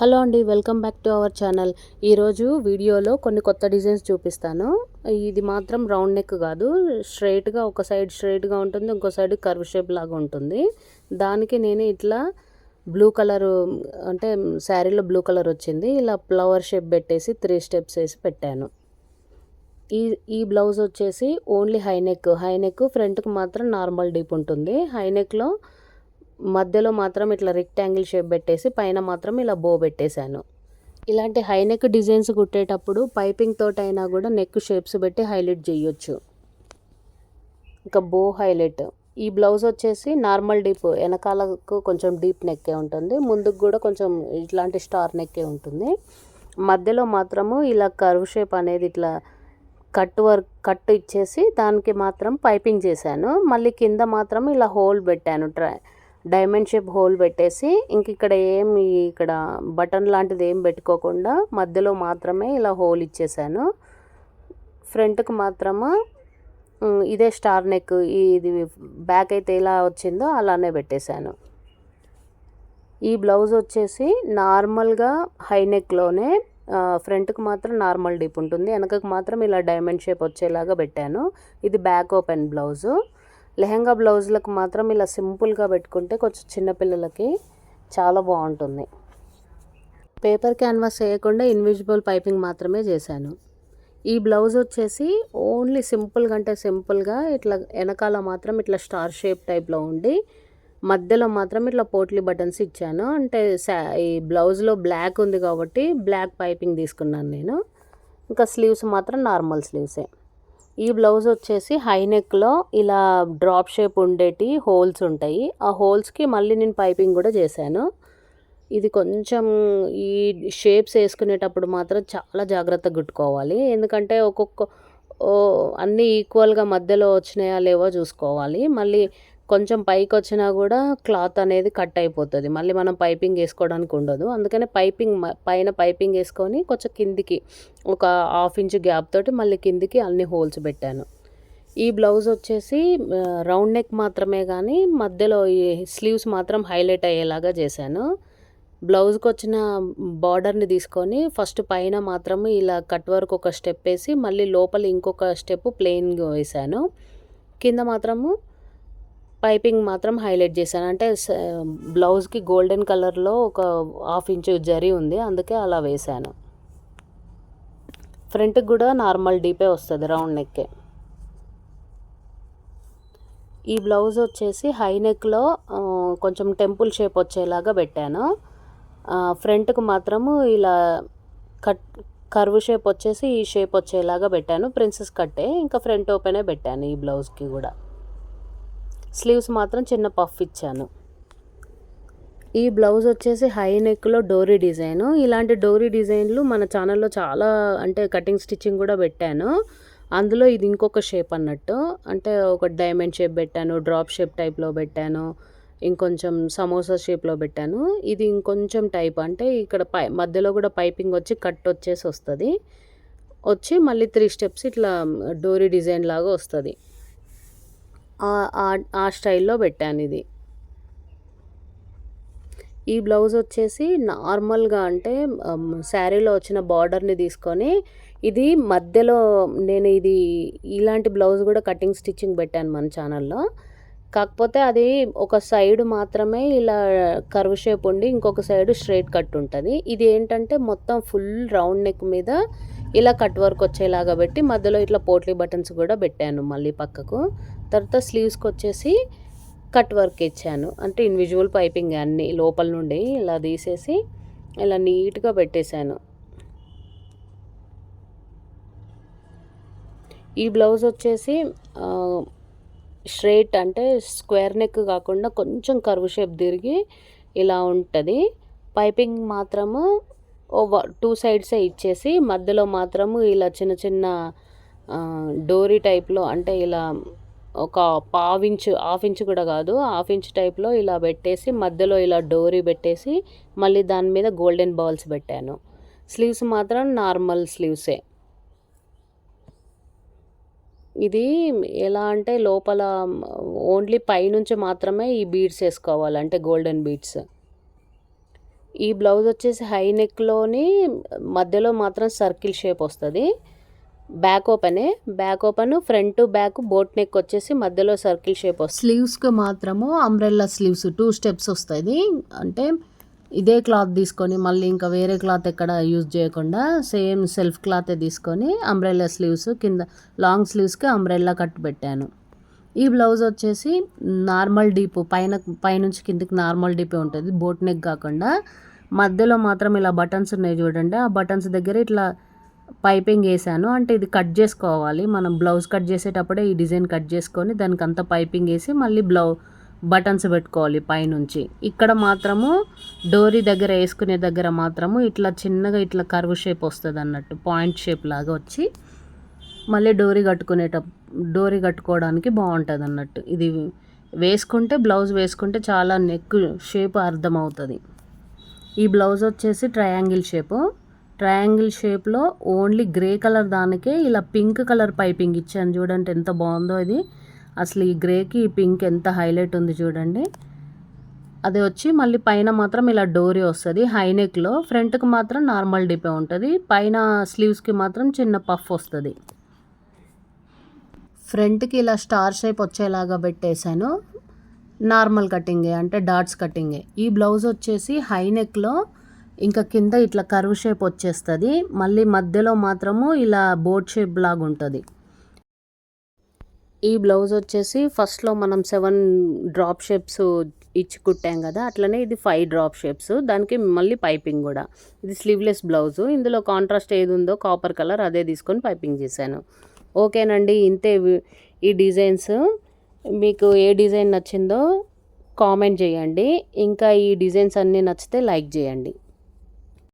Hello అండి welcome back to our channel. ఈరోజు వీడియోలో కొన్ని కొత్త డిజైన్స్ చూపిస్తాను. ఇది మాత్రం రౌండ్ నెక్ కాదు స్ట్రైట్గా ఒక సైడ్ స్ట్రైట్గా ఉంటుంది ఇంకో సైడ్ కర్వ్ షేప్ లాగా ఉంటుంది. దానికి నేను ఇట్లా బ్లూ కలర్ అంటే శారీలో బ్లూ కలర్ వచ్చింది. ఇలా ఫ్లవర్ షేప్ పెట్టేసి త్రీ స్టెప్స్ వేసి పెట్టాను. ఈ ఈ బ్లౌజ్ వచ్చేసి only high neck. High neck ఫ్రంట్కి మాత్రం నార్మల్ డీప్ ఉంటుంది. హై నెక్లో మధ్యలో మాత్రం ఇట్లా రెక్టాంగిల్ షేప్ పెట్టేసి పైన మాత్రం ఇలా బో పెట్టేశాను. ఇలాంటి హై నెక్ డిజైన్స్ కుట్టేటప్పుడు పైపింగ్ తోటైనా కూడా నెక్ షేప్స్ పెట్టి హైలైట్ చేయొచ్చు. ఇంకా బో హైలైట్ ఈ బ్లౌజ్ వచ్చేసి నార్మల్ డీప్ వెనకాలకు కొంచెం డీప్ నెక్కే ఉంటుంది. ముందుకు కూడా కొంచెం ఇట్లాంటి స్టార్ నెక్కే ఉంటుంది. మధ్యలో మాత్రము ఇలా కర్వ్ షేప్ అనేది ఇట్లా కట్ వర్క్ కట్ ఇచ్చేసి దానికి మాత్రం పైపింగ్ చేశాను. మళ్ళీ కింద మాత్రం ఇలా హోల్ పెట్టాను. ట్రై డైమండ్ షేప్ హోల్ పెట్టేసి ఇంక ఇక్కడ ఏం ఇక్కడ బటన్ లాంటిది ఏం పెట్టుకోకుండా మధ్యలో మాత్రమే ఇలా హోల్ ఇచ్చేసాను. ఫ్రంట్కి మాత్రము ఇదే స్టార్ నెక్ ఇది బ్యాక్ అయితే ఎలా వచ్చిందో అలానే పెట్టేశాను ఈ బ్లౌజ్ వచ్చేసి నార్మల్గా హై నెక్లోనే ఫ్రంట్కి మాత్రం నార్మల్ డీప్ ఉంటుంది. వెనకకు మాత్రం ఇలా డైమండ్ షేప్ వచ్చేలాగా పెట్టాను. ఇది బ్యాక్ ఓపెన్ బ్లౌజు. లెహంగా బ్లౌజులకు మాత్రం ఇలా సింపుల్గా పెట్టుకుంటే కొంచెం చిన్నపిల్లలకి చాలా బాగుంటుంది. పేపర్ క్యాన్వాస్ వేయకుండా ఇన్విజిబుల్ పైపింగ్ మాత్రమే చేశాను. ఈ బ్లౌజ్ వచ్చేసి ఓన్లీ సింపుల్గా అంటే సింపుల్గా ఇట్లా వెనకాల మాత్రం ఇట్లా స్టార్ షేప్ టైప్లో ఉండి మధ్యలో మాత్రం ఇట్లా పోట్లీ బటన్స్ ఇచ్చాను. అంటే ఈ బ్లౌజ్లో బ్లాక్ ఉంది కాబట్టి బ్లాక్ పైపింగ్ తీసుకున్నాను నేను. ఇంకా స్లీవ్స్ మాత్రం నార్మల్ స్లీవ్సే. ఈ బ్లౌజ్ వచ్చేసి హై నెక్లో ఇలా డ్రాప్ షేప్ ఉండేటి హోల్స్ ఉంటాయి. ఆ హోల్స్కి మళ్ళీ నేను పైపింగ్ కూడా చేశాను. ఇది కొంచెం ఈ షేప్స్ వేసుకునేటప్పుడు మాత్రం చాలా జాగ్రత్తగా గుట్టుకోవాలి ఎందుకంటే ఒక్కొక్క అన్నీ ఈక్వల్గా మధ్యలో వచ్చినాయా లేవో చూసుకోవాలి. మళ్ళీ కొంచెం పైకి వచ్చినా కూడా క్లాత్ అనేది కట్ అయిపోతుంది. మళ్ళీ మనం పైపింగ్ వేసుకోవడానికి ఉండదు. అందుకనే పైపింగ్ పైన పైపింగ్ వేసుకొని కొంచెం కిందికి ఒక హాఫ్ ఇంచ్ గ్యాప్ తోటి మళ్ళీ కిందికి అన్ని హోల్స్ పెట్టాను. ఈ బ్లౌజ్ వచ్చేసి రౌండ్ నెక్ మాత్రమే కానీ మధ్యలో ఈ స్లీవ్స్ మాత్రం హైలైట్ అయ్యేలాగా చేశాను. బ్లౌజ్కి వచ్చిన బార్డర్ని తీసుకొని ఫస్ట్ పైన మాత్రం ఇలా కట్ వర్క్ ఒక స్టెప్ వేసి మళ్ళీ లోపల ఇంకొక స్టెప్ ప్లెయిన్గా వేశాను. కింద మాత్రము పైపింగ్ మాత్రం హైలైట్ చేశాను. అంటే బ్లౌజ్కి గోల్డెన్ కలర్లో ఒక హాఫ్ ఇంచు జరీ ఉంది. అందుకే అలా వేశాను. ఫ్రంట్కి కూడా నార్మల్ డీపే వస్తుంది రౌండ్ నెక్కే. ఈ బ్లౌజ్ వచ్చేసి హై నెక్లో కొంచెం టెంపుల్ షేప్ వచ్చేలాగా పెట్టాను. ఫ్రంట్కి మాత్రము ఇలా కట్ కర్వ్ షేప్ వచ్చేసి ఈ షేప్ వచ్చేలాగా పెట్టాను. ప్రిన్సెస్ కట్టే. ఇంకా ఫ్రంట్ ఓపెనే పెట్టాను ఈ బ్లౌజ్కి కూడా. స్లీవ్స్ మాత్రం చిన్న పఫ్ ఇచ్చాను. ఈ బ్లౌజ్ వచ్చేసి హై నెక్లో డోరీ డిజైన్. ఇలాంటి డోరీ డిజైన్లు మన ఛానల్లో చాలా అంటే కటింగ్ స్టిచ్చింగ్ కూడా పెట్టాను. అందులో ఇది ఇంకొక షేప్ అన్నట్టు. అంటే ఒక డైమండ్ షేప్ పెట్టాను డ్రాప్ షేప్ టైప్లో పెట్టాను ఇంకొంచెం సమోసా షేప్లో పెట్టాను. ఇది ఇంకొంచెం టైప్ అంటే ఇక్కడ పై మధ్యలో కూడా పైపింగ్ వచ్చి కట్ వచ్చేసి వస్తుంది. వచ్చి మళ్ళీ త్రీ స్టెప్స్ ఇట్లా డోరీ డిజైన్ లాగా వస్తుంది. ఆ స్టైల్లో పెట్టాను ఇది. ఈ బ్లౌజ్ వచ్చేసి నార్మల్గా అంటే శారీలో వచ్చిన బార్డర్ని తీసుకొని ఇది మధ్యలో నేను ఇది ఇలాంటి బ్లౌజ్ కూడా కటింగ్ స్టిచ్చింగ్ పెట్టాను మన ఛానల్లో. కాకపోతే అది ఒక సైడ్ మాత్రమే ఇలా కర్వ్ షేప్ ఉండి ఇంకొక సైడ్ స్ట్రైట్ కట్ ఉంటుంది. ఇది ఏంటంటే మొత్తం ఫుల్ రౌండ్ నెక్ మీద ఇలా కట్ వర్క్ వచ్చేలాగా పెట్టి మధ్యలో ఇట్లా పోట్లీ బటన్స్ కూడా పెట్టాను మళ్ళీ పక్కకు. తర్వాత స్లీవ్స్కి వచ్చేసి కట్ వర్క్ ఇచ్చాను. అంటే ఇన్విజువల్ పైపింగ్ అన్ని లోపల నుండి ఇలా తీసేసి ఇలా నీట్గా పెట్టేశాను. ఈ బ్లౌజ్ వచ్చేసి స్ట్రైట్ అంటే స్క్వేర్ నెక్ కాకుండా కొంచెం కర్వ్ షేప్ తిరిగి ఇలా ఉంటుంది. పైపింగ్ మాత్రము టూ సైడ్సే ఇచ్చేసి మధ్యలో మాత్రము ఇలా చిన్న చిన్న డోరీ టైప్లో అంటే ఇలా ఒక పావు ఇంచు హాఫ్ ఇంచు కూడా కాదు హాఫ్ ఇంచ్ టైప్లో ఇలా పెట్టేసి మధ్యలో ఇలా డోరీ పెట్టేసి మళ్ళీ దాని మీద గోల్డెన్ బాల్స్ పెట్టాను. స్లీవ్స్ మాత్రం నార్మల్ స్లీవ్సే. ఇది ఎలా అంటే లోపల ఓన్లీ పైనుంచి మాత్రమే ఈ బీడ్స్ వేసుకోవాలి అంటే గోల్డెన్ బీడ్స్. ఈ బ్లౌజ్ వచ్చేసి హై నెక్లోని మధ్యలో మాత్రం సర్కిల్ షేప్ వస్తుంది. Back ఓపెనే back open front back boat neck వచ్చేసి మధ్యలో సర్కిల్ షేప్ వస్తుంది. స్లీవ్స్కి మాత్రము అంబ్రెల్లా స్లీవ్స్ టూ స్టెప్స్ వస్తుంది అంటే ఇదే క్లాత్ తీసుకొని మళ్ళీ ఇంకా వేరే క్లాత్ ఎక్కడ యూజ్ చేయకుండా సేమ్ సెల్ఫ్ క్లాతే తీసుకొని అంబ్రెల్లా స్లీవ్స్ కింద లాంగ్ స్లీవ్స్కి అంబ్రెల్లా కట్ పెట్టాను. ఈ బ్లౌజ్ వచ్చేసి నార్మల్ డీప్ పైన పైనుంచి కిందికి నార్మల్ డీపే ఉంటుంది. బోట్ నెక్ కాకుండా మధ్యలో మాత్రం ఇలా బటన్స్ ఉన్నాయి చూడండి. ఆ బటన్స్ దగ్గర ఇట్లా పైపింగ్ వేసాను. అంటే ఇది కట్ చేసుకోవాలి. మనం బ్లౌజ్ కట్ చేసేటప్పుడే ఈ డిజైన్ కట్ చేసుకొని దానికి అంతా పైపింగ్ వేసి మళ్ళీ బ్లౌ బటన్స్ పెట్టుకోవాలి పైనుంచి. ఇక్కడ మాత్రము డోరీ దగ్గర వేసుకునే దగ్గర మాత్రము ఇట్లా చిన్నగా ఇట్లా కర్వ్ షేప్ వస్తుంది అన్నట్టు పాయింట్ షేప్ లాగా వచ్చి మళ్ళీ డోరీ కట్టుకునేట డోరీ కట్టుకోవడానికి బాగుంటుంది అన్నట్టు ఇది వేసుకుంటే బ్లౌజ్ వేసుకుంటే చాలా నెక్ షేప్ అర్థమవుతుంది. ఈ బ్లౌజ్ వచ్చేసి ట్రయాంగిల్ షేపు. ట్రయాంగిల్ షేప్లో ఓన్లీ గ్రే కలర్ దానికే ఇలా పింక్ కలర్ పైపింగ్ ఇచ్చాను. చూడండి ఎంత బాగుందో ఇది. అసలు ఈ గ్రేకి ఈ పింక్ ఎంత హైలైట్ ఉంది చూడండి. అది వచ్చి మళ్ళీ పైన మాత్రం ఇలా డోరీ వస్తుంది. హైనెక్లో ఫ్రంట్కి మాత్రం నార్మల్ డిపే ఉంటుంది. పైన స్లీవ్స్కి మాత్రం చిన్న పఫ్ వస్తుంది. ఫ్రంట్కి ఇలా స్టార్ షేప్ వచ్చేలాగా పెట్టేశాను. నార్మల్ కటింగే అంటే డాట్స్ కటింగే. ఈ బ్లౌజ్ వచ్చేసి హై నెక్లో ఇంకా కింద ఇట్లా కర్వ్ షేప్ వచ్చేస్తుంది. మళ్ళీ మధ్యలో మాత్రము ఇలా బోట్ షేప్ లాగా ఉంటుంది. ఈ బ్లౌజ్ వచ్చేసి ఫస్ట్లో మనం సెవెన్ డ్రాప్ షేప్స్ ఇచ్చి కుట్టాం కదా అట్లనే ఇది ఫైవ్ డ్రాప్ షేప్స్. దానికి మళ్ళీ పైపింగ్ కూడా. ఇది స్లీవ్లెస్ బ్లౌజు. ఇందులో కాంట్రాస్ట్ ఏది ఉందో కాపర్ కలర్ అదే తీసుకొని పైపింగ్ చేశాను. ఓకేనండి ఇంతే ఈ డిజైన్స్. మీకు ఏ డిజైన్ నచ్చిందో కామెంట్ చేయండి. ఇంకా ఈ డిజైన్స్ అన్నీ నచ్చితే లైక్ చేయండి.